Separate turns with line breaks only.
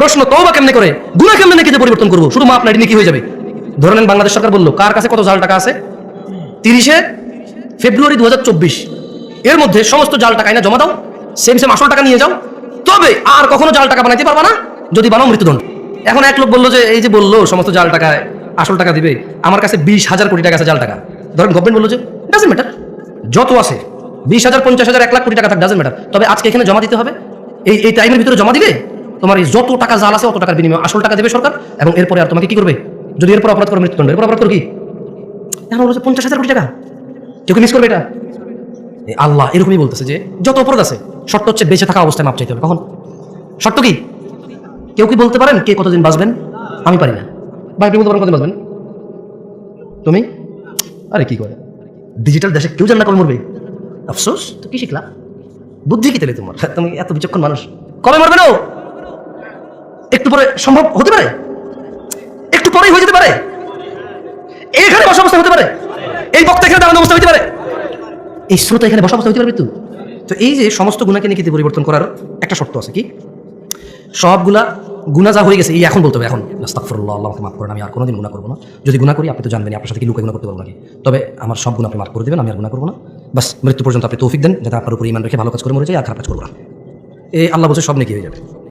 প্রশ্ন তওবা কেমনে করে? গুনাহ কেমনে নেকিতে পরিবর্তন করব? শুধু মাপ নাইটি নেকি হয়ে যাবে? ধরে নেন বাংলাদেশ সরকার বলল, কার কাছে কত জাল টাকা আছে? তিরিশে ফেব্রুয়ারি দু হাজার চব্বিশ। এর মধ্যে সমস্ত জাল টাকা এনে জমা দাও সেম সেম আসল টাকা নিয়ে যাও। তবে আর কখনো জাল টাকা বানাইতে পারবা না, যদি বানাও মৃত্যুদণ্ড। এখন এক লোক বলল যে, এই যে বলল, সমস্ত জাল টাকায় আসল টাকা দিবে, আমার কাছে বিশ হাজার কোটি টাকা আছে জাল টাকা। ধরেন গভর্নমেন্ট বলল যে ডাজেন্ট ম্যাটার যত আছে, বিশ হাজার, পঞ্চাশ হাজার, এক লাখ কোটি টাকা থাক ডাজেন্ট ম্যাটার তবে আজকে এখানে জমা দিতে হবে। এই এই টাইমের ভিতরে জমা দিবে? তোমার এই যত টাকা জাল আছে, অত টাকার বিনিময়ে আসল টাকা দেবে সরকার, এবং এরপরে আর তোমাকে কি করবে? যদি এরপর অপরাধ করে, মৃত্যুদণ্ড। এরপর অপরাধ করো কি? পঞ্চাশ হাজার কোটি টাকা। কেউ কি মিস করবে এটা? আল্লাহ, এরকমই বলতেছে যে, যত অপরাধ আছে, শর্ত হচ্ছে বেঁচে থাকা অবস্থায় মাপ চাইতে হবে। কখন? শর্ত কি? কেউ কি বলতে পারেন কে কতদিন বাঁচবেন? আমি পারি না। বা বলতে পারেন কতদিন বাঁচবেন? তুমি? আরে কি করে? ডিজিটাল দেশে কেউ জান কবে মরবে। আফসোস? তো কি শিখলা? বুদ্ধি কি তাহলে তোমার? তুমি এত বিচক্ষণ মানুষ। কবে মরবে না? একটু পরে সম্ভব হতে পারে? একটু পরেই হয়ে যেতে পারে? এখানে বসা অবস্থা হতে পারে? এই বক্তা এখানে দাঁড়ানো অবস্থা হতে পারে? এই শ্রোতা এখানে বসা অবস্থা হতে পারবে তো? তো এই যে সমস্ত গুণাকে নিকিতে পরিবর্তন করার একটা শর্ত আছে কি? সবগুলা গুণা যা হয়ে গেছে, এই এখন বলতে হবে, এখন। আস্তাগফিরুল্লাহ আল্লাহ মাফ করেন, আমি আর কোনোদিন গুণা করব না। যদি গুণা করি, আপনি তো জানবেন আপনার সাথে কি লুকে গুণা করতে পারব নাকি? তবে আমার সব গুণ আপনি মাফ করে দেবেন, আমি আর গুণা করব না। বাস, মৃত্যু পর্যন্ত আপনি তৌফিক দেন, যাতে আপনার উপর ইমান রেখে ভালো কাজ করে মরে যায়, আর খারাপ কাজ করব না। এই আল্লাহ বলছে সব নাকি হয়ে যাবে।